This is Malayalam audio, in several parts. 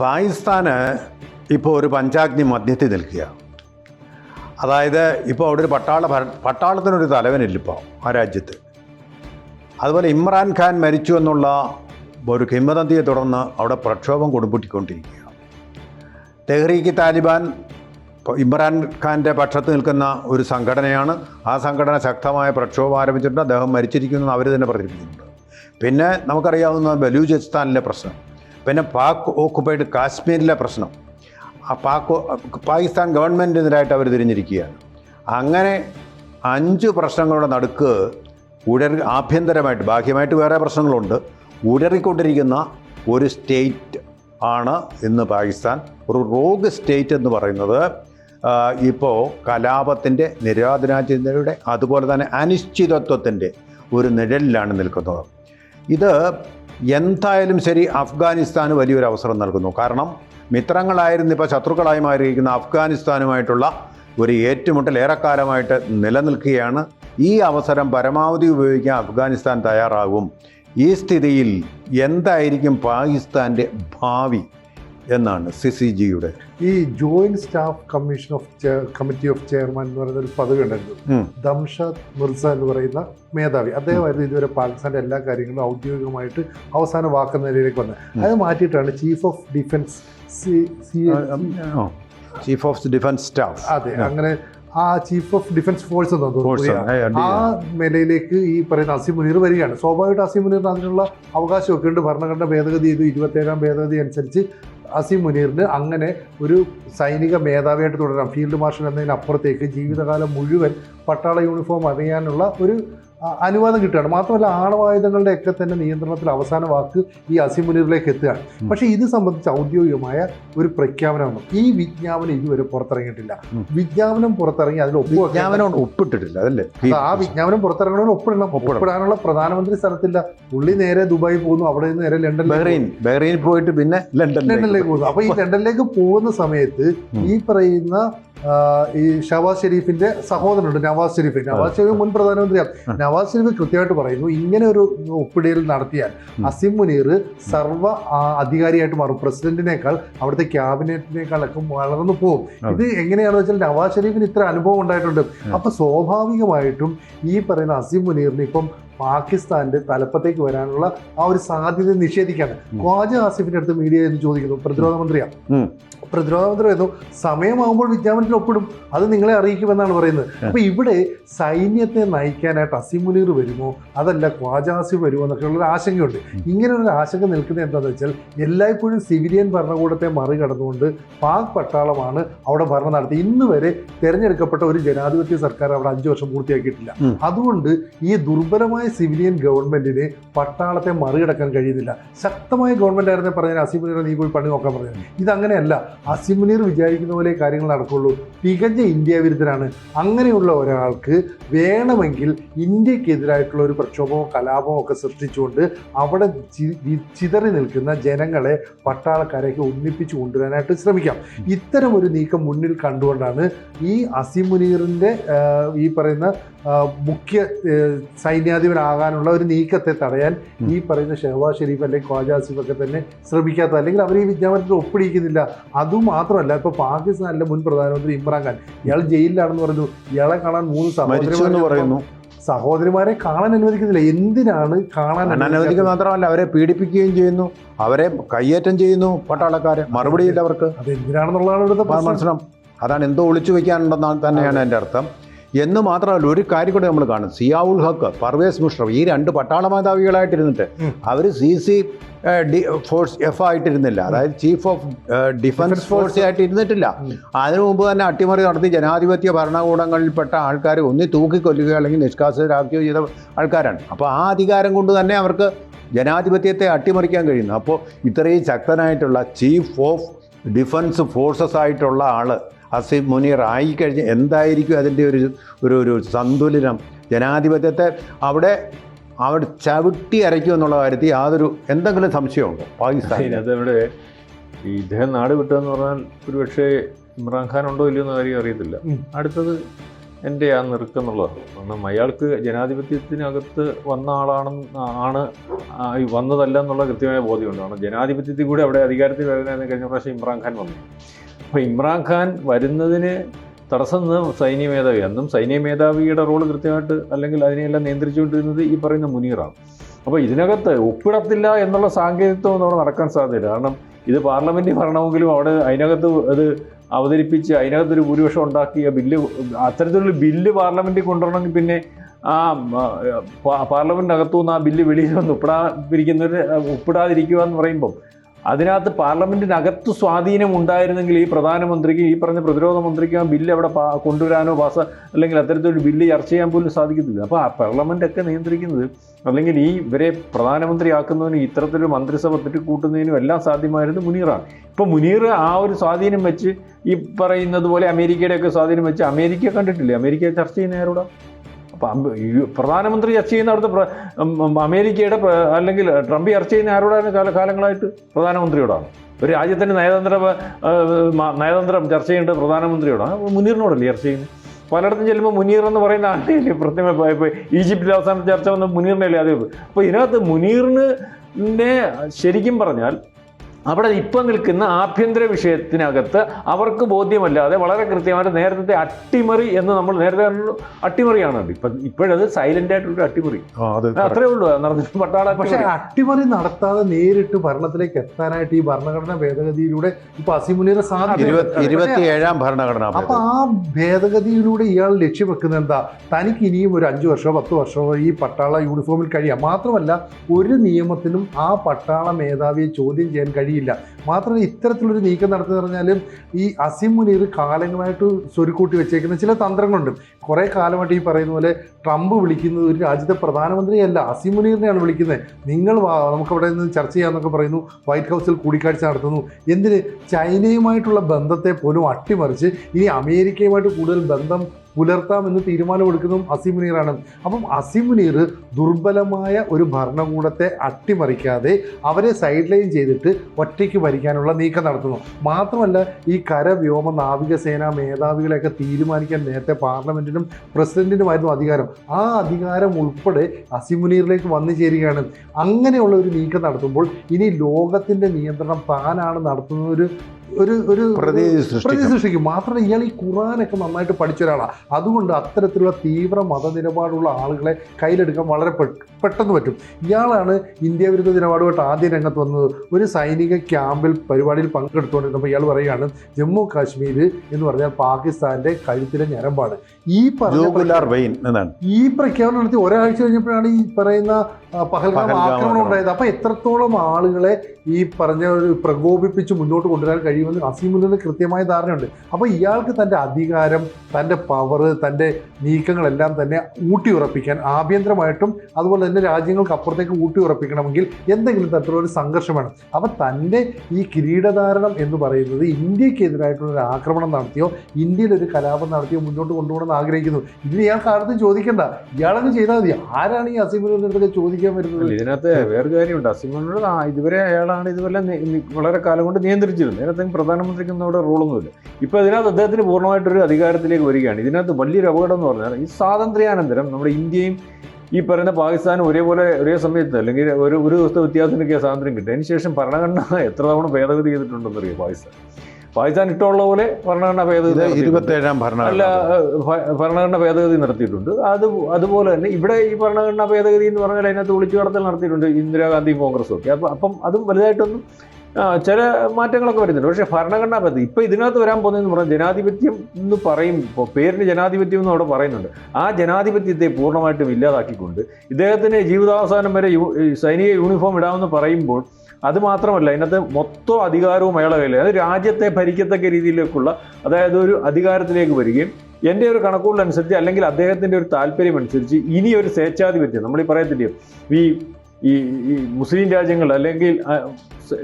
പാകിസ്ഥാന് ഇപ്പോൾ ഒരു പഞ്ചാഗ്നി മധ്യത്തിൽ നിൽക്കുക. അതായത് ഇപ്പോൾ അവിടെ ഒരു പട്ടാള പട്ടാളത്തിനൊരു തലവനില്ല ഇപ്പോൾ ആ രാജ്യത്ത്. അതുപോലെ ഇമ്രാൻഖാൻ മരിച്ചു എന്നുള്ള ഒരു കിംവദന്തിയെ തുടർന്ന് അവിടെ പ്രക്ഷോഭം കൊടുമ്പുട്ടിക്കൊണ്ടിരിക്കുക തെഹ്രീക്ക് താലിബാൻ ഇമ്രാൻഖാന്റെ പക്ഷത്ത് നിൽക്കുന്ന ഒരു സംഘടനയാണ്. ആ സംഘടന ശക്തമായ പ്രക്ഷോഭം ആരംഭിച്ചിട്ടുണ്ട്. അദ്ദേഹം മരിച്ചിരിക്കുന്നു അവർ തന്നെ പ്രചരിപ്പിക്കുന്നുണ്ട് പിന്നെ നമുക്കറിയാവുന്ന ബലൂചിസ്ഥാനിലെ പ്രശ്നം. പിന്നെ പാക് ഓക്കുപൈഡ് കാശ്മീരിലെ പ്രശ്നം. ആ പാക് പാകിസ്ഥാൻ ഗവൺമെന്റിനെതിരായിട്ട് അവർ തിരിഞ്ഞിരിക്കുകയാണ്. അങ്ങനെ അഞ്ച് പ്രശ്നങ്ങളുടെ നടുക്ക് ഉടർ ആഭ്യന്തരമായിട്ട് ബാഹ്യമായിട്ട് വേറെ പ്രശ്നങ്ങളുണ്ട്. ഉടറിക്കൊണ്ടിരിക്കുന്ന ഒരു സ്റ്റേറ്റ് ആണ് ഇന്ന് പാകിസ്ഥാൻ. ഒരു റോഗ് സ്റ്റേറ്റ് എന്ന് പറയുന്നത് ഇപ്പോൾ കലാപത്തിന്റെ നിരാധനാചിന്തയുടെ അതുപോലെ തന്നെ അനിശ്ചിതത്വത്തിന്റെ ഒരു നിഴലിലാണ് നിൽക്കുന്നത്. ഇത് എന്തായാലും ശരി അഫ്ഗാനിസ്ഥാന് വലിയൊരു അവസരം നൽകുന്നു. കാരണം മിത്രങ്ങളായിരുന്നു ഇപ്പോൾ ശത്രുക്കളായി മാറിയിരിക്കുന്ന അഫ്ഗാനിസ്ഥാനുമായിട്ടുള്ള ഒരു ഏറ്റുമുട്ടൽ ഏറെക്കാലമായിട്ട് നിലനിൽക്കുകയാണ്. ഈ അവസരം പരമാവധി ഉപയോഗിക്കാൻ അഫ്ഗാനിസ്ഥാൻ തയ്യാറാകും. ഈ സ്ഥിതിയിൽ എന്തായിരിക്കും പാകിസ്ഥാന്റെ ഭാവി? എന്നാണ് സി സി ജിയുടെ ഈ joint staff commission of committee of chairman എന്ന് പറയുന്ന ഒരു പദവി ഉണ്ടായിരുന്നു ദംഷാദ് മിർസ എന്ന് പറയുന്ന മേധാവി. അദ്ദേഹമായിരുന്നു ഇതുവരെ പാകിസ്ഥാന്റെ എല്ലാ കാര്യങ്ങളും ഔദ്യോഗികമായിട്ട് അവസാന വാക്ക് നിലയിലേക്ക് വന്നത്. അത് മാറ്റിയിട്ടാണ് chief of defence chief of defence staff അതെ അങ്ങനെ ആ ചീഫ് ഓഫ് ഡിഫൻസ് ഫോഴ്സ് എന്ന് ആ നിലയിലേക്ക് ഈ പറയുന്ന അസീം മുനീർ വരികയാണ്. സ്വാഭാവികമായിട്ട് അസീം മുനീറിന് അതിനുള്ള അവകാശമൊക്കെ ഉണ്ട്. ഭരണഘടന ഭേദഗതി ചെയ്തു. ഇരുപത്തേഴാം ഭേദഗതി അനുസരിച്ച് അസീം മുനീറിന് അങ്ങനെ ഒരു സൈനിക മേധാവിയായിട്ട് തുടരാം. ഫീൽഡ് മാർഷൽ എന്നതിനപ്പുറത്തേക്ക് ജീവിതകാലം മുഴുവൻ പട്ടാള യൂണിഫോം അറിയാനുള്ള ഒരു അനുവാദം കിട്ടുകയാണ്. മാത്രമല്ല ആണവായുധങ്ങളുടെ ഒക്കെ തന്നെ നിയന്ത്രണത്തിൽ അവസാന വാക്ക് ഈ അസിമുനീറിലേക്ക് എത്തുകയാണ്. പക്ഷേ ഇത് സംബന്ധിച്ച് ഔദ്യോഗികമായ ഒരു പ്രഖ്യാപനമാണ്. ഈ വിജ്ഞാപനം ഇതുവരെ പുറത്തിറങ്ങിയിട്ടില്ല. വിജ്ഞാപനം പുറത്തിറങ്ങി അതിൽ വിജ്ഞാപനം ഒപ്പിട്ടിട്ടില്ല അതല്ലേ? ആ വിജ്ഞാപനം പുറത്തിറങ്ങണമെന്ന് ഒപ്പിടണം. ഒപ്പിടാനുള്ള പ്രധാനമന്ത്രി സ്ഥലത്തില്ല. പുള്ളി നേരെ ദുബായി പോകുന്നു. അവിടെ നിന്ന് നേരെ ലണ്ടൻ ബഹ്റൈൻ ബഹ്റൈൻ പോയിട്ട് പിന്നെ ലണ്ടനിലേക്ക് ലണ്ടനിലേക്ക് പോകുന്നു. അപ്പൊ ഈ ലണ്ടനിലേക്ക് പോകുന്ന സമയത്ത് ഈ പറയുന്ന ഈ ഷവാസ് ഷെരീഫിന്റെ സഹോദരനുണ്ട് നവാസ് ഷെരീഫ് നവാസ് ഷെരീഫ് മുൻ പ്രധാനമന്ത്രിയാണ് നവാസ് ഷെരീഫ് കൃത്യമായിട്ട് പറയുന്നു ഇങ്ങനെ ഒരു ഒപ്പിടിയൽ നടത്തിയാൽ. അസിം മുനീർ സർവ അധികാരിയായിട്ട് മാറും. പ്രസിഡന്റിനേക്കാൾ അവിടുത്തെ ക്യാബിനറ്റിനേക്കാളൊക്കെ വളർന്നു പോകും ഇത് എങ്ങനെയാണെന്ന് വെച്ചാൽ നവാസ് ഷെരീഫിന് ഇത്ര അനുഭവം ഉണ്ടായിട്ടുണ്ട്. അപ്പൊ സ്വാഭാവികമായിട്ടും ഈ പറയുന്ന അസിം മുനീറിന് ഇപ്പം പാകിസ്ഥാന്റെ തലപ്പത്തേക്ക് വരാനുള്ള ആ ഒരു സാധ്യത നിഷേധിക്കാണ്. ഖ്വാജ ആസിഫിന്റെ അടുത്ത് മീഡിയ എന്ന് ചോദിക്കുന്നു പ്രതിരോധ മന്ത്രിയാണ് പ്രതിരോധ മന്ത്രി പറയുന്നു സമയമാകുമ്പോൾ വിജ്ഞാപനത്തിൽ ഒപ്പിടും. അത് നിങ്ങളെ അറിയിക്കുമെന്നാണ് പറയുന്നത്. അപ്പൊ ഇവിടെ സൈന്യത്തെ നയിക്കാനായിട്ട് അസിം മുനീർ വരുമോ? അതല്ല ഖ്വാജ ആസിഫ് വരുമോ എന്നൊക്കെയുള്ള ഒരു ആശങ്കയുണ്ട്. ഇങ്ങനെ ഒരു ആശങ്ക നിൽക്കുന്നത് എന്താണെന്ന് വെച്ചാൽ എല്ലായ്പ്പോഴും സിവിലിയൻ ഭരണകൂടത്തെ മറികടന്നുകൊണ്ട് പാക് പട്ടാളമാണ് അവിടെ ഭരണം നടത്തി ഇന്ന് വരെ തെരഞ്ഞെടുക്കപ്പെട്ട ഒരു ജനാധിപത്യ സർക്കാർ അവിടെ അഞ്ചു വർഷം പൂർത്തിയാക്കിയിട്ടില്ല. അതുകൊണ്ട് ഈ ദുർബലമായ സിവിലിയൻ ഗവൺമെന്റിന് പട്ടാളത്തെ മറികടക്കാൻ കഴിയുന്നില്ല. ശക്തമായ ഗവൺമെന്റ് ആയിരുന്നെ പറഞ്ഞാൽ അസിമുനീർ നീ പോയി പണി നോക്കാൻ പറഞ്ഞു ഇതങ്ങനെയല്ല. അസിമുനീർ വിചാരിക്കുന്ന പോലെ കാര്യങ്ങൾ നടക്കുള്ളൂ. തികഞ്ഞ ഇന്ത്യ വിരുദ്ധനാണ് അങ്ങനെയുള്ള ഒരാൾക്ക് വേണമെങ്കിൽ ഇന്ത്യക്കെതിരായിട്ടുള്ള ഒരു പ്രക്ഷോഭമോ കലാപമോ ഒക്കെ സൃഷ്ടിച്ചുകൊണ്ട് അവിടെ ചിതറി നിൽക്കുന്ന ജനങ്ങളെ പട്ടാളക്കാരെയൊക്കെ ഒന്നിപ്പിച്ച് കൊണ്ടുവരാനായിട്ട് ശ്രമിക്കാം. ഇത്തരം ഒരു നീക്കം മുന്നിൽ കണ്ടുകൊണ്ടാണ് ഈ അസിമുനീറിന്റെ ഈ പറയുന്ന മുഖ്യ ഏ, സൈന്യാധിപനാകാനുള്ള ഒരു നീക്കത്തെ തടയാൻ ഈ പറയുന്ന ഷെഹബാസ് ഷെരീഫ് അല്ലെങ്കിൽ ഖ്വാജ ആസിഫ് ഒക്കെ തന്നെ ശ്രമിക്കാത്ത അല്ലെങ്കിൽ അവർ ഈ വിജ്ഞാപനത്തിൽ ഒപ്പിടിക്കുന്നില്ല. അതുമാത്രമല്ല ഇപ്പൊ പാകിസ്ഥാനിലെ മുൻ പ്രധാനമന്ത്രി ഇമ്രാൻഖാൻ ഇയാൾ ജയിലിലാണെന്ന് പറഞ്ഞു. ഇയാളെ കാണാൻ മൂന്ന് പറയുന്നു. സഹോദരിമാരെ കാണാൻ അനുവദിക്കുന്നില്ല. എന്തിനാണ് കാണാൻ അനുവദിക്കുക? മാത്രമല്ല അവരെ പീഡിപ്പിക്കുകയും ചെയ്യുന്നു. അവരെ കയ്യേറ്റം ചെയ്യുന്നു പട്ടാളക്കാരെ. മറുപടിയില്ല അവർക്ക്. അത് എന്തിനാണെന്നുള്ളതാണ് ഇവിടുത്തെ പ്രശ്നം. മനസ്സിലാവും അതാണ് എന്തോ ഒളിച്ചു വെക്കാനുണ്ടെന്നാണ് തന്നെയാണ് എന്റെ അർത്ഥം. എന്ന് മാത്രമല്ല ഒരു കാര്യം കൂടെ നമ്മൾ കാണും. സിയാവുൽ ഹക്ക് പർവേസ് മുഷ്റഫ് ഈ രണ്ട് പട്ടാള മേധാവികളായിട്ടിരുന്നിട്ട്. അവർ C C D force F ആയിട്ടിരുന്നില്ല. അതായത് ചീഫ് ഓഫ് ഡിഫൻസ് ഫോഴ്സ്. ആയിട്ടിരുന്നിട്ടില്ല ആയിട്ട് ഇരുന്നിട്ടില്ല അതിനു മുമ്പ് തന്നെ അട്ടിമറി നടത്തി ജനാധിപത്യ ഭരണകൂടങ്ങളിൽപ്പെട്ട ആൾക്കാരെ ഒന്നി തൂക്കിക്കൊല്ലുകയോ അല്ലെങ്കിൽ നിഷ്കാസിതരാക്കുകയോ ചെയ്ത ആൾക്കാരാണ്. അപ്പോൾ ആ അധികാരം കൊണ്ട് തന്നെ അവർക്ക് ജനാധിപത്യത്തെ അട്ടിമറിക്കാൻ കഴിയുന്നു. അപ്പോൾ ഇത്രയും ശക്തനായിട്ടുള്ള ചീഫ് ഓഫ് ഡിഫൻസ് ഫോഴ്സസ് ആയിട്ടുള്ള ആൾ അസിം മുനീർ ആയിക്കഴിഞ്ഞ് എന്തായിരിക്കും അതിന്റെ ഒരു ഒരു ഒരു സന്തുലനം? ജനാധിപത്യത്തെ അവിടെ അവിടെ ചവിട്ടി അരയ്ക്കും എന്നുള്ള കാര്യത്തിൽ യാതൊരു എന്തെങ്കിലും സംശയമുണ്ടോ പാകിസ്ഥാൻ അതവിടെ ഈ ഇദ്ദേഹം നാട് വിട്ടതെന്ന് പറഞ്ഞാൽ ഒരുപക്ഷെ ഇമ്രാൻഖാൻ ഉണ്ടോ ഇല്ലയോ എന്ന കാര്യം അറിയത്തില്ല. അടുത്തത് എന്റെ ആ നിൽക്കുന്നുള്ളതാണ് കാരണം അയാൾക്ക് ജനാധിപത്യത്തിനകത്ത് വന്ന ആളാണെന്ന് ആണ് വന്നതല്ല എന്നുള്ള കൃത്യമായ ബോധ്യമുണ്ട്. കാരണം ജനാധിപത്യത്തിൽ കൂടി അവിടെ അധികാരത്തിൽ വരുന്നതെന്ന് കഴിഞ്ഞ പ്രാവശ്യം ഇമ്രാൻഖാൻ വന്നു അപ്പോൾ ഇമ്രാൻഖാൻ വരുന്നതിന് തടസ്സം സൈന്യ മേധാവി. അന്നും സൈന്യ മേധാവിയുടെ റോൾ കൃത്യമായിട്ട് അല്ലെങ്കിൽ അതിനെയെല്ലാം നിയന്ത്രിച്ചുകൊണ്ടിരുന്നത് ഈ പറയുന്ന മുനീറാണ്. അപ്പോൾ ഇതിനകത്ത് ഒപ്പിടത്തില്ല എന്നുള്ള സാങ്കേതികത്വം അവിടെ നടക്കാൻ സാധ്യത കാരണം ഇത് പാർലമെന്റ് ഭരണമെങ്കിലും അവിടെ അതിനകത്ത് അത് അവതരിപ്പിച്ച് അതിനകത്തൊരു ഭൂരിപക്ഷം ഉണ്ടാക്കിയ ബില്ല് അത്തരത്തിലുള്ള ബില്ല് പാർലമെന്റിൽ കൊണ്ടുവരണമെങ്കിൽ പിന്നെ ആ പാർലമെന്റിനകത്തു നിന്ന് ആ ബില്ല് വെളിയിൽ വന്ന് ഒപ്പിടാതിരിക്കുന്നവർ ഒപ്പിടാതിരിക്കുക എന്ന് പറയുമ്പം അതിനകത്ത് പാർലമെന്റിനകത്ത് സ്വാധീനം ഉണ്ടായിരുന്നെങ്കിൽ ഈ പ്രധാനമന്ത്രിക്ക് ഈ പറഞ്ഞ പ്രതിരോധ മന്ത്രിക്ക് ആ ബില്ല് അവിടെ കൊണ്ടുവരാനോ പാസ് അല്ലെങ്കിൽ അത്തരത്തിലൊരു ബില്ല് ചർച്ച ചെയ്യാൻ പോലും സാധിക്കത്തില്ല. അപ്പോൾ ആ പാർലമെന്റൊക്കെ നിയന്ത്രിക്കുന്നത് അല്ലെങ്കിൽ ഈ ഇവരെ പ്രധാനമന്ത്രി പ്രധാനമന്ത്രിയാക്കുന്നതിനും ഇത്തരത്തിലൊരു മന്ത്രിസഭ തെറ്റിക്കൂട്ടുന്നതിനും എല്ലാം സാധ്യമായിരുന്നത് മുനീറാണ്. ഇപ്പോൾ മുനീർ ആ ഒരു സ്വാധീനം വെച്ച് ഈ പറയുന്നത് പോലെ അമേരിക്കയുടെയൊക്കെ സ്വാധീനം വെച്ച് അമേരിക്ക കണ്ടിട്ടില്ലേ? അമേരിക്ക ചർച്ച ചെയ്യുന്ന ആരോടാ? അപ്പം അമ്പ- ഈ പ്രധാനമന്ത്രി ചർച്ച ചെയ്യുന്ന അവിടുത്തെ അമേരിക്കയുടെ അല്ലെങ്കിൽ ട്രംപ് ചർച്ച ചെയ്യുന്ന ആരോടാണ് കാല കാലങ്ങളായിട്ട്? പ്രധാനമന്ത്രിയോടാണ്. ഒരു രാജ്യത്തിന്റെ നയതന്ത്ര നയതന്ത്രം ചർച്ച ചെയ്യേണ്ടത് പ്രധാനമന്ത്രിയോടാണ്. മുനീറിനോടല്ലേ ചർച്ച ചെയ്യുന്നത്? പലയിടത്തും ചെല്ലുമ്പോൾ മുനീർ എന്ന് പറയുന്ന ആളെയല്ലേ പ്രത്യേക ഇപ്പോൾ ഈജിപ്തിൽ അവസാനം ചർച്ച വന്ന മുനീറിനല്ലേ? അതേ. അപ്പോൾ ഇതിനകത്ത് മുനീറിനെ ശരിക്കും പറഞ്ഞാൽ അവിടെ ഇപ്പം നിൽക്കുന്ന ആഭ്യന്തര വിഷയത്തിനകത്ത് അവർക്ക് ബോധ്യമല്ലാതെ വളരെ കൃത്യമായിട്ട് നേരത്തെ അട്ടിമറി എന്ന് നമ്മൾ നേരത്തെ അട്ടിമറിയാണ് ഇപ്പം ഇപ്പോഴത് സൈലന്റ് ആയിട്ടുള്ള അട്ടിമറി. അത്രേ ഉള്ളൂ. നടന്നിട്ട് പട്ടാള പക്ഷെ അട്ടിമറി. നടത്താതെ നേരിട്ട് ഭരണത്തിലേക്ക് എത്താനായിട്ട് ഈ ഭരണഘടന ഭേദഗതിയിലൂടെ ഇപ്പൊ അസിമുനിയുടെ സാധ്യത ഇരുപത്തി ഇരുപത്തിയേഴാം ഭരണഘടനാ അപ്പൊ ആ ഭേദഗതിയിലൂടെ ഇയാൾ ലക്ഷ്യം വെക്കുന്നത് എന്താ? തനിക്ക് ഇനിയും ഒരു അഞ്ചു വർഷമോ പത്ത് വർഷമോ ഈ പട്ടാള യൂണിഫോമിൽ കഴിയാം. മാത്രമല്ല ഒരു നിയമത്തിനും ആ പട്ടാള മേധാവിയെ ചോദ്യം ചെയ്യാൻ കഴിയില്ല മാത്രമല്ല ഇത്തരത്തിലൊരു നീക്കം നടത്തുന്ന പറഞ്ഞാൽ ഈ അസിം മുനീർ കാലങ്ങളായിട്ട് സ്വരുക്കൂട്ടി വെച്ചേക്കുന്ന ചില തന്ത്രങ്ങളുണ്ട്. കുറേ കാലമായിട്ട് ഈ പറയുന്ന പോലെ ട്രംപ് വിളിക്കുന്നത് ഒരു രാജ്യത്തെ പ്രധാനമന്ത്രിയല്ല അസിം മുനീറിനെയാണ് വിളിക്കുന്നത്. നിങ്ങൾ നമുക്കവിടെ നിന്ന് ചർച്ച ചെയ്യാമെന്നൊക്കെ പറയുന്നു വൈറ്റ് ഹൗസിൽ കൂടിക്കാഴ്ച നടത്തുന്നു. എന്തിന്? ചൈനയുമായിട്ടുള്ള ബന്ധത്തെ പോലും അട്ടിമറിച്ച് ഇനി അമേരിക്കയുമായിട്ട് കൂടുതൽ ബന്ധം പുലർത്താമെന്ന് തീരുമാനമെടുക്കുന്നതും അസിം മുനീറാണ് അപ്പം അസിം മുനീർ ദുർബലമായ ഒരു ഭരണകൂടത്തെ അട്ടിമറിക്കാതെ അവരെ സൈഡ് ലൈൻ ചെയ്തിട്ട് ഒറ്റയ്ക്ക് ഭരിക്കാനുള്ള നീക്കം നടത്തുന്നു. മാത്രമല്ല ഈ കര വ്യോമ നാവികസേന മേധാവികളെയൊക്കെ തീരുമാനിക്കാൻ നേരത്തെ പാർലമെന്റിനും പ്രസിഡന്റിനുമായിരുന്നു അധികാരം. ആ അധികാരം ഉൾപ്പെടെ അസിം മുനീറിലേക്ക് വന്നു ചേരുകയാണ്. അങ്ങനെയുള്ള ഒരു നീക്കം നടത്തുമ്പോൾ ഇനി ലോകത്തിന്റെ നിയന്ത്രണം താനാണ് നടത്തുന്ന ഒരു ഒരു ഒരു പ്രതി സൃഷ്ടിക്കും. മാത്രമല്ല ഇയാൾ ഈ ഖുറാനൊക്കെ നന്നായിട്ട് പഠിച്ച ഒരാളാണ് അതുകൊണ്ട് അത്തരത്തിലുള്ള തീവ്ര മതനിലപാടുള്ള ആളുകളെ കയ്യിലെടുക്കാൻ വളരെ പെട്ടെന്ന് പറ്റും. ഇയാളാണ് ഇന്ത്യ വിരുദ്ധ നിലപാടുമായിട്ട് ആദ്യം രംഗത്ത് വന്നത്. ഒരു സൈനിക ക്യാമ്പിൽ പരിപാടിയിൽ പങ്കെടുത്തുകൊണ്ടിരുന്നപ്പോൾ ഇയാൾ പറയുകയാണ് ജമ്മു കാശ്മീർ എന്ന് പറഞ്ഞാൽ പാകിസ്ഥാന്റെ കഴുത്തിലെ ഞരമ്പാണ്. ഈ പറഞ്ഞ ഈ പ്രഖ്യാപനം നടത്തി ഒരാഴ്ച കഴിഞ്ഞപ്പോഴാണ് ഈ പറയുന്ന പഹൽഗാം ആക്രമണം. ഉണ്ടായത്. അപ്പൊ എത്രത്തോളം ആളുകളെ ഈ പറഞ്ഞ ഒരു പ്രകോപിപ്പിച്ച് മുന്നോട്ട് കൊണ്ടുവരാൻ കഴിയുമെന്ന് അസീമുല്ലിന് കൃത്യമായ ധാരണയുണ്ട്. അപ്പോൾ ഇയാൾക്ക് തന്റെ അധികാരം തന്റെ പവർ തന്റെ നീക്കങ്ങളെല്ലാം തന്നെ ഊട്ടിയുറപ്പിക്കാൻ ആഭ്യന്തരമായിട്ടും അതുപോലെ തന്നെ രാജ്യങ്ങൾക്ക് അപ്പുറത്തേക്ക് ഊട്ടി ഉറപ്പിക്കണമെങ്കിൽ എന്തെങ്കിലും തരത്തിലുള്ള ഒരു സംഘർഷം വേണം. അപ്പൊ തന്റെ ഈ കിരീടധാരണം എന്ന് പറയുന്നത് ഇന്ത്യക്കെതിരായിട്ടുള്ള ഒരു ആക്രമണം നടത്തിയോ ഇന്ത്യയിൽ ഒരു കലാപം നടത്തിയോ മുന്നോട്ട് കൊണ്ടുപോകണമെന്ന് ആഗ്രഹിക്കുന്നു. ഇതിന് ഇയാൾക്ക് ആർക്കും ചോദിക്കണ്ട. ഇയാളങ്ങ് ചെയ്താൽ മതി. ആരാണ് ഈ അടുത്തൊക്കെ ചോദിക്കാൻ വരുന്നത്? ഇതിനകത്ത് വേറൊരു കാര്യമുണ്ട്. അസീമുലിനോട് ഇതുവരെ അയാളാണ് ഇതുവരെ വളരെ കാലം കൊണ്ട് നിയന്ത്രിച്ചിരുന്നത്. അതിനകത്ത് പ്രധാനമന്ത്രിക്കൊന്നും അവിടെ റോളൊന്നുമില്ല. ഇപ്പോൾ ഇതിനകത്ത് അദ്ദേഹത്തിന് പൂർണമായിട്ടൊരു അധികാരത്തിലേക്ക് വരികയാണ്. ഇതിനകത്ത് വലിയൊരു അപകടം എന്ന് പറഞ്ഞാൽ ഈ സ്വാതന്ത്ര്യാനന്തരം നമ്മുടെ ഇന്ത്യയും ഈ പറയുന്ന പാകിസ്ഥാനും ഒരേപോലെ ഒരേ സമയത്ത് അല്ലെങ്കിൽ ഒരു ഒരു ദിവസത്തെ വ്യത്യാസത്തിനൊക്കെ സ്വാതന്ത്ര്യം കിട്ടും. അതിനുശേഷം ഭരണഘടന എത്ര തവണ ഭേദഗതി ചെയ്തിട്ടുണ്ടെന്ന് അറിയാം പാകിസ്ഥാൻ? പാകിസ്ഥാൻ ഇഷ്ടമുള്ള പോലെ ഭരണഘടന ഭേദഗതി. ഇരുപത്തേഴാം അല്ല ഭരണഘടന ഭരണഘടന ഭേദഗതി നടത്തിയിട്ടുണ്ട്. അത് അതുപോലെ തന്നെ ഇവിടെ ഈ ഭരണഘടന ഭേദഗതി എന്ന് പറഞ്ഞാൽ അതിനകത്ത് ഒളിച്ചു കടത്തൽ നടത്തിയിട്ടുണ്ട് ഇന്ദിരാഗാന്ധിയും കോൺഗ്രസും ഒക്കെ അപ്പം അപ്പം അതും വലുതായിട്ടൊന്നും ചില മാറ്റങ്ങളൊക്കെ വരുന്നുണ്ട്. പക്ഷേ ഭരണഘടനാ പദ്ധതി ഇപ്പം ഇതിനകത്ത് വരാൻ പോകുന്നതെന്ന് പറഞ്ഞാൽ ജനാധിപത്യം എന്ന് പറയും ഇപ്പോൾ പേരിന് ജനാധിപത്യം എന്ന് അവിടെ പറയുന്നുണ്ട്. ആ ജനാധിപത്യത്തെ പൂർണമായിട്ടും ഇല്ലാതാക്കിക്കൊണ്ട് ഇദ്ദേഹത്തിന് ജീവിതാവസാനം വരെ സൈനിക യൂണിഫോം ഇടാമെന്ന് പറയുമ്പോൾ അത് മാത്രമല്ല ഇതിനകത്ത് മൊത്തം അധികാരവും അയാളെ കയ്യിൽ അത് രാജ്യത്തെ ഭരിക്കത്തക്ക രീതിയിലേക്കുള്ള അതായത് ഒരു അധികാരത്തിലേക്ക് വരികയും എന്റെ ഒരു കണക്കുകൂടലനുസരിച്ച് അല്ലെങ്കിൽ അദ്ദേഹത്തിന്റെ ഒരു താല്പര്യം അനുസരിച്ച് ഇനി ഒരു സ്വേച്ഛാധിപത്യം. നമ്മൾ ഈ പറയത്തില്ലയോ ഈ ഈ ഈ മുസ്ലിം രാജ്യങ്ങൾ അല്ലെങ്കിൽ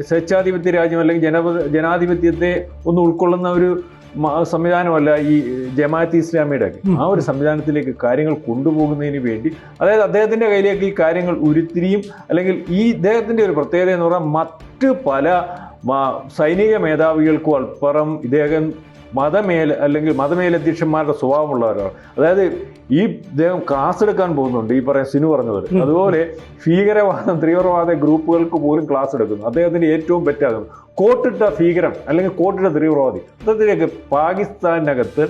സ്വേച്ഛാധിപത്യ രാജ്യം അല്ലെങ്കിൽ ജന ജനാധിപത്യത്തെ ഒന്ന് ഉൾക്കൊള്ളുന്ന ഒരു സംവിധാനമല്ല ഈ ജമാഅത്ത് ഇസ്ലാമിയുടെ. ആ ഒരു സംവിധാനത്തിലേക്ക് കാര്യങ്ങൾ കൊണ്ടുപോകുന്നതിന് വേണ്ടി അതായത് അദ്ദേഹത്തിന്റെ കയ്യിലേക്ക് ഈ കാര്യങ്ങൾ ഉരുത്തിരിയും അല്ലെങ്കിൽ ഈ ഇദ്ദേഹത്തിന്റെ ഒരു പ്രത്യേകത എന്ന് പറഞ്ഞാൽ മറ്റ് പല സൈനിക മേധാവികൾക്കും അപ്പുറം ഇദ്ദേഹം മതമേൽ അല്ലെങ്കിൽ മതമേലധ്യക്ഷന്മാരുടെ സ്വഭാവമുള്ളവരാണ്. അതായത് ഈ ഇദ്ദേഹം ക്ലാസ് എടുക്കാൻ പോകുന്നുണ്ട് ഈ പറയാൻ സിനു പറഞ്ഞത് അതുപോലെ ഭീകരവാദം തീവ്രവാദ ഗ്രൂപ്പുകൾക്ക് പോലും ക്ലാസ് എടുക്കുന്നു. അദ്ദേഹത്തിന് ഏറ്റവും പറ്റാകുന്നു കോട്ടിട്ട ഭീകരം അല്ലെങ്കിൽ കോട്ടിട്ട തീവ്രവാദി. അതിലേക്ക് പാകിസ്ഥാനകത്ത്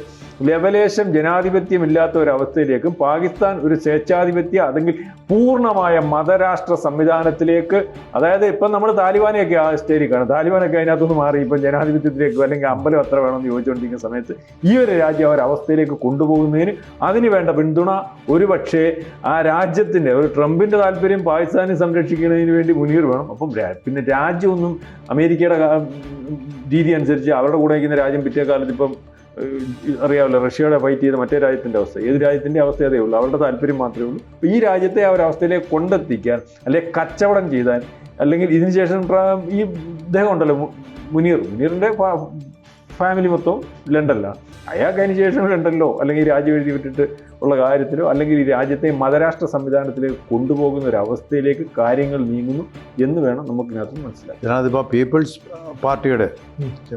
ലവലേശം ജനാധിപത്യമില്ലാത്ത ഒരു അവസ്ഥയിലേക്കും പാകിസ്ഥാൻ ഒരു സ്വേച്ഛാധിപത്യ അല്ലെങ്കിൽ പൂർണമായ മതരാഷ്ട്ര സംവിധാനത്തിലേക്ക് അതായത് ഇപ്പം നമ്മൾ താലിബാനെയൊക്കെ ആ സ്റ്റേജിൽ താലിബാനൊക്കെ അതിനകത്തുനിന്ന് മാറി. ഇപ്പം ജനാധിപത്യത്തിലേക്ക് അല്ലെങ്കിൽ അമ്പലം എത്ര വേണമെന്ന് ചോദിച്ചുകൊണ്ടിരിക്കുന്ന സമയത്ത് ഈ ഒരു രാജ്യം ആ അവസ്ഥയിലേക്ക് കൊണ്ടുപോകുന്നതിന് അതിന് വേണ്ട പിന്തുണ ഒരുപക്ഷെ ആ രാജ്യത്തിന്റെ ഒരു ട്രംപിന്റെ താല്പര്യം പാകിസ്ഥാനെ സംരക്ഷിക്കുന്നതിന് വേണ്ടി മുനീർ വേണം. അപ്പം പിന്നെ രാജ്യമൊന്നും അമേരിക്കയുടെ കാ- രീതി അനുസരിച്ച് അവരുടെ കൂടെ നിൽക്കുന്ന രാജ്യം പിറ്റേ കാലത്ത് ഇപ്പം അറിയാമല്ലോ റഷ്യയുടെ ഫൈറ്റ് ചെയ്ത മറ്റേ രാജ്യത്തിന്റെ അവസ്ഥ. ഏത് രാജ്യത്തിന്റെ അവസ്ഥ അതേ ഉള്ളൂ. അവരുടെ താല്പര്യം മാത്രമേ ഉള്ളൂ. ഈ രാജ്യത്തെ ആ ഒരു അവസ്ഥയിലേക്ക് കൊണ്ടെത്തിക്കാൻ അല്ലെങ്കിൽ കച്ചവടം ചെയ്താൽ അല്ലെങ്കിൽ ഇതിനുശേഷം ഈ ഇദ്ദേഹം ഉണ്ടല്ലോ മുനീർ. മുനീറിന്റെ ഫാമിലി മൊത്തം ലണ്ടനിലാണ് അയാൾക്ക് അതിന് ശേഷം ലണ്ടനിലോ അല്ലെങ്കിൽ ഈ രാജ്യം എഴുതി വിട്ടിട്ട് ഉള്ള കാര്യത്തിലോ അല്ലെങ്കിൽ ഈ രാജ്യത്തെ മതരാഷ്ട്ര സംവിധാനത്തിലേക്ക് കൊണ്ടുപോകുന്ന ഒരു അവസ്ഥയിലേക്ക് കാര്യങ്ങൾ നീങ്ങുന്നു എന്ന് വേണം നമുക്ക് ഇതിനകത്ത് മനസ്സിലാക്കാം ഇതിനകത്തിപ്പോൾ പീപ്പിൾസ് പാർട്ടിയുടെ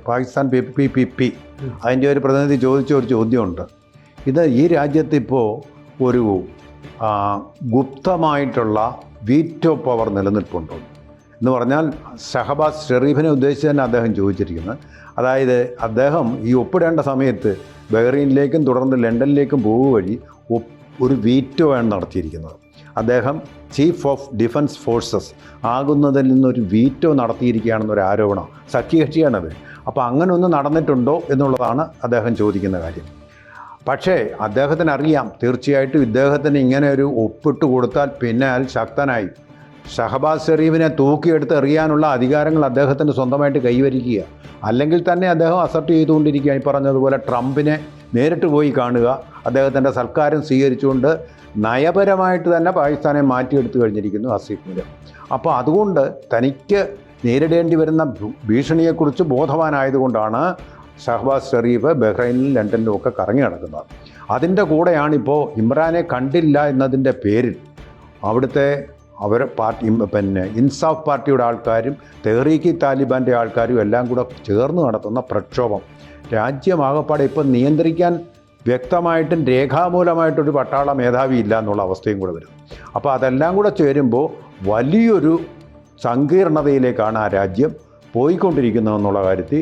Pakistan P P P P അതിന്റെ ഒരു പ്രതിനിധി ചോദിച്ച ഒരു ചോദ്യമുണ്ട്. ഇത് ഈ രാജ്യത്ത് ഇപ്പോൾ ഒരു ആ, ഗുപ്തമായിട്ടുള്ള വീറ്റോ പവർ നിലനിൽപ്പുണ്ടോ? എന്ന് പറഞ്ഞാൽ ഷഹബാസ് ഷെറീഫിനെ ഉദ്ദേശിച്ച് തന്നെ അദ്ദേഹം ചോദിച്ചിരിക്കുന്നത് അതായത് അദ്ദേഹം ഈ ഒപ്പിടേണ്ട സമയത്ത് ബഹ്റൈനിലേക്കും തുടർന്ന് ലണ്ടനിലേക്കും പോകുക വഴി ഒരു വീറ്റോയാണ് നടത്തിയിരിക്കുന്നത്. അദ്ദേഹം ചീഫ് ഓഫ് ഡിഫൻസ് ഫോഴ്സസ് ആകുന്നതിൽ നിന്നൊരു വീറ്റോ നടത്തിയിരിക്കുകയാണെന്നൊരു ആരോപണം സഖ്യകക്ഷിയാണത് അപ്പോൾ അങ്ങനെ നടന്നിട്ടുണ്ടോ എന്നുള്ളതാണ് അദ്ദേഹം ചോദിക്കുന്ന കാര്യം. പക്ഷേ അദ്ദേഹത്തിന് അറിയാം തീർച്ചയായിട്ടും ഇദ്ദേഹത്തിന് ഇങ്ങനെ ഒരു ഒപ്പിട്ട് കൊടുത്താൽ പിന്നെ അയാൾ ശക്തനായി. ഷഹബാസ് ഷെറീഫിനെ തൂക്കിയെടുത്ത് എറിയാനുള്ള അധികാരങ്ങൾ അദ്ദേഹത്തിന് സ്വന്തമായിട്ട് കൈവരിക്കുക. അല്ലെങ്കിൽ തന്നെ അദ്ദേഹം അസർട്ട് ചെയ്തുകൊണ്ടിരിക്കുക ഈ പറഞ്ഞതുപോലെ ട്രംപിനെ നേരിട്ട് പോയി കാണുക. അദ്ദേഹത്തിന്റെ സൽക്കാരം സ്വീകരിച്ചുകൊണ്ട് നയപരമായിട്ട് തന്നെ പാകിസ്ഥാനെ മാറ്റിയെടുത്തു കഴിഞ്ഞിരിക്കുന്നു അസീഫ് മുലം അപ്പോൾ അതുകൊണ്ട് തനിക്ക് നേരിടേണ്ടി വരുന്ന ഭീഷണിയെക്കുറിച്ച് ബോധവാനായതുകൊണ്ടാണ് ഷഹബാസ് ഷെറീഫ് ബഹ്റൈനിലും ലണ്ടനിലും ഒക്കെ കറങ്ങി നടക്കുന്നത്. അതിന്റെ കൂടെയാണിപ്പോൾ ഇമ്രാനെ കണ്ടില്ല എന്നതിന്റെ പേരിൽ അവിടുത്തെ അവർ പാർട്ടി പിന്നെ ഇൻസാഫ് പാർട്ടിയുടെ ആൾക്കാരും തെഹ്രീക്കി താലിബാന്റെ ആൾക്കാരും എല്ലാം കൂടെ ചേർന്ന് നടത്തുന്ന പ്രക്ഷോഭം. രാജ്യമാകപ്പാടെ ഇപ്പം നിയന്ത്രിക്കാൻ വ്യക്തമായിട്ടും രേഖാമൂലമായിട്ടൊരു പട്ടാള മേധാവി ഇല്ല എന്നുള്ള അവസ്ഥയും കൂടെ വരും. അപ്പോൾ അതെല്ലാം കൂടെ ചേരുമ്പോൾ വലിയൊരു സങ്കീർണതയിലേക്കാണ് ആ രാജ്യം പോയിക്കൊണ്ടിരിക്കുന്നതെന്നുള്ള കാര്യത്തിൽ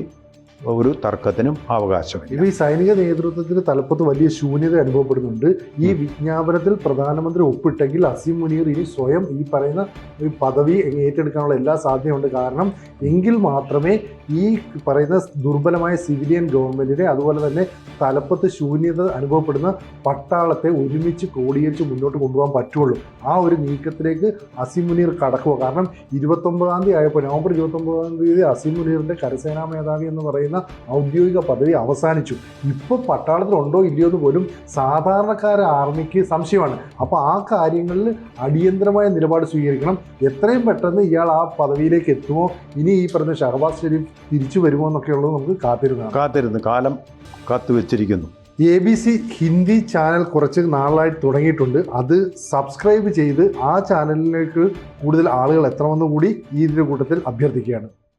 ഒരു തർക്കത്തിനും അവകാശമില്ല. ഇപ്പോൾ ഈ സൈനിക നേതൃത്വത്തിന് തലപ്പത്ത് വലിയ ശൂന്യത അനുഭവപ്പെടുന്നുണ്ട്. ഈ വിജ്ഞാപനത്തിൽ പ്രധാനമന്ത്രി ഒപ്പിട്ടെങ്കിൽ അസീം മുനീർ ഇനി സ്വയം ഈ പറയുന്ന ഒരു പദവി ഏറ്റെടുക്കാനുള്ള എല്ലാ സാധ്യതയുണ്ട്. കാരണം എങ്കിൽ മാത്രമേ ഈ പറയുന്ന ദുർബലമായ സിവിലിയൻ ഗവൺമെന്റിനെ അതുപോലെ തന്നെ തലപ്പത്ത് ശൂന്യത അനുഭവപ്പെടുന്ന പട്ടാളത്തെ ഒരുമിച്ച് ക്രോഡീകരിച്ച് മുന്നോട്ട് കൊണ്ടുപോകാൻ പറ്റുള്ളൂ. ആ ഒരു നീക്കത്തിലേക്ക് അസീം മുനീർ കടക്കുക. കാരണം ഇരുപത്തൊമ്പതാം തീയതി ആയപ്പോൾ നവംബർ ഇരുപത്തൊമ്പതാം തീയതി അസീം മുനീറിന്റെ കരസേനാ മേധാവി എന്ന് പറയുന്ന ഔദ്യോഗിക പദവി അവസാനിച്ചു. ഇപ്പോൾ പട്ടാളത്തിലുണ്ടോ ഇല്ലയോ എന്ന് പോലും സാധാരണക്കാര ആർമിക്ക് സംശയമാണ്. അപ്പോൾ ആ കാര്യങ്ങളിൽ അടിയന്തരമായ നിലപാട് സ്വീകരിക്കണം. എത്രയും പെട്ടെന്ന് ഇയാൾ ആ പദവിയിലേക്ക് എത്തുമോ? ഇനി ഈ പറഞ്ഞ ഷഹബാസ് ഷെരീഫ് തിരിച്ചു വരുമോ എന്നൊക്കെയുള്ളത് നമുക്ക് കാത്തിരുന്നു കാത്തിരുന്നു. കാലം കാത്തു വെച്ചിരിക്കുന്നു. A B C Hindi channel കുറച്ച് നാളായി തുടങ്ങിയിട്ടുണ്ട്. അത് സബ്സ്ക്രൈബ് ചെയ്ത് ആ ചാനലിലേക്ക് കൂടുതൽ ആളുകൾ എത്തണമെന്ന് കൂടി ഈ ഇതിന്റെ കൂട്ടത്തിൽ അഭ്യർത്ഥിക്കുകയാണ്.